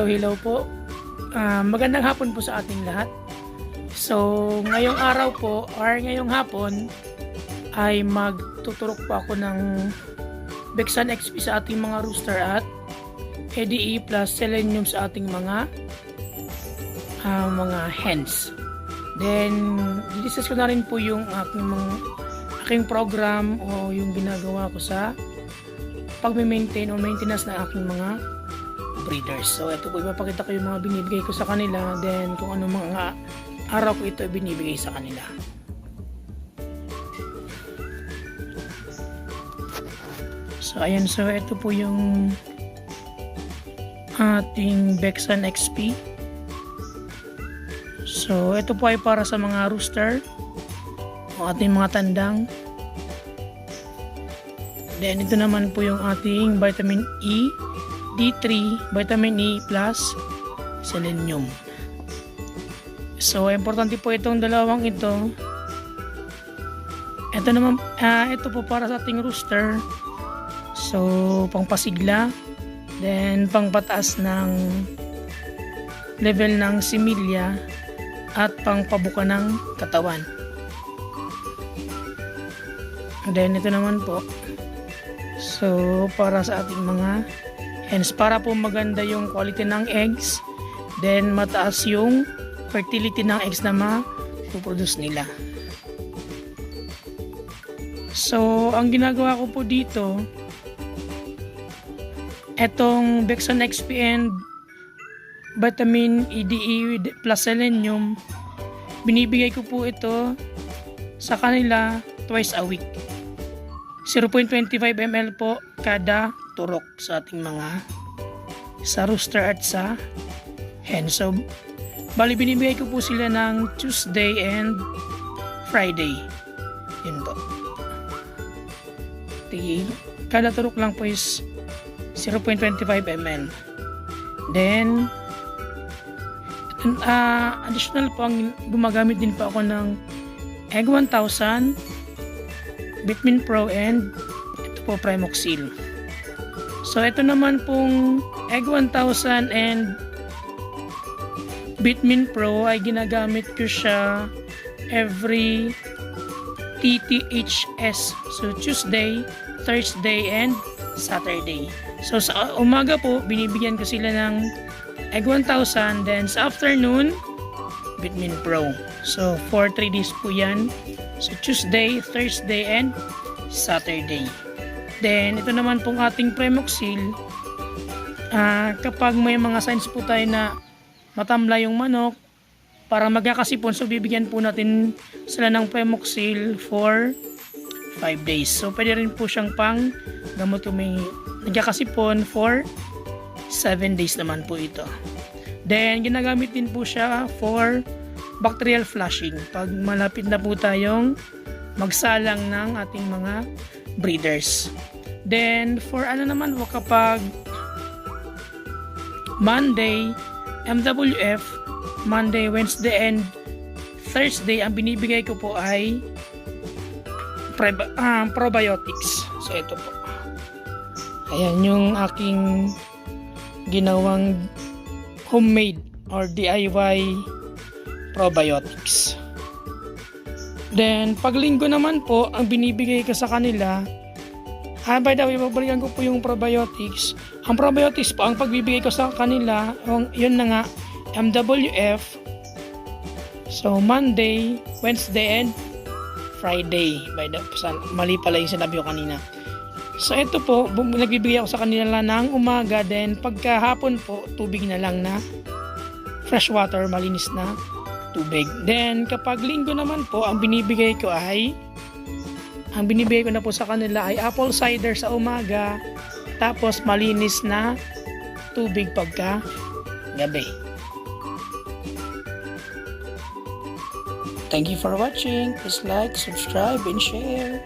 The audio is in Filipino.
Hello, hello po. Ah, magandang hapon po sa ating lahat. So, ngayong araw po, or ngayong hapon, ay magtuturok po ako ng Bexan XP sa ating mga rooster at EDE plus Selenium sa ating mga ah, mga hens. Then, discuss ko na rin po yung aking mga aking program o yung ginagawa ko sa pagme-maintain o maintenance ng aking mga breeders. So ito po ipapakita ko yung mga binibigay ko sa kanila then kung ano mga araw ko ito binibigay sa kanila. So ayan so ito po yung ating Bexan XP. So ito po ay para sa mga rooster o ating mga tandang. Then ito naman po yung ating vitamin E D3, vitamin E plus selenium. So, importante po itong dalawang ito. Ito naman, ah, ito po para sa ating rooster. So, pangpasigla. Then, pangpataas ng level ng similya at pangpabuka ng katawan. Then, ito naman po. So, para sa ating mga hens para po maganda yung quality ng eggs then mataas yung fertility ng eggs na ma-produce nila. So ang ginagawa ko po dito etong Bexan XP and vitamin EDE plus selenium binibigay ko po ito sa kanila twice a week. 0.25 ml po kada turok sa ating mga sa rooster at sa hen. So, bali binibigay ko po sila ng Tuesday and Friday. Yun po. Tigil. Kada turok lang po is 0.25 ml. Then, uh, additional po ang gumagamit din po ako ng Egg 1000 Bitmin Pro and ito po Primoxil. So ito naman pong Egg 1000 and Bitmin Pro ay ginagamit ko siya every TTHS. So Tuesday, Thursday and Saturday. So sa umaga po binibigyan ko sila ng Egg 1000 then sa afternoon Bitmin Pro. So for 3 days po yan. So Tuesday, Thursday, and Saturday. Then, ito naman pong ating Premoxil. Ah, kapag may mga signs po tayo na matamla yung manok, para magkakasipon, so bibigyan po natin sila ng Premoxil for 5 days. So, pwede rin po siyang pang gamot may nagkakasipon for 7 days naman po ito. Then, ginagamit din po siya for bacterial flushing pag malapit na po tayong magsalang ng ating mga breeders. Then, for ano naman po kapag Monday, MWF, Monday, Wednesday, and Thursday, ang binibigay ko po ay preba- ah, probiotics. So, ito po. Ayan yung aking ginawang homemade or DIY probiotics. Then, pag linggo naman po, ang binibigay ko sa kanila, ah, by the way, babalikan ko po yung probiotics. Ang probiotics po, ang pagbibigay ko sa kanila, yun na nga, MWF. So, Monday, Wednesday, and Friday. By the, mali pala yung sinabi ko kanina. So, ito po, nagbibigay ako sa kanila ng umaga, then pagkahapon po, tubig na lang na fresh water, malinis na tubig. Then, kapag linggo naman po, ang binibigay ko ay ang binibigay ko na po sa kanila ay apple cider sa umaga tapos malinis na tubig pagka gabi. Thank you for watching. Please like, subscribe, and share.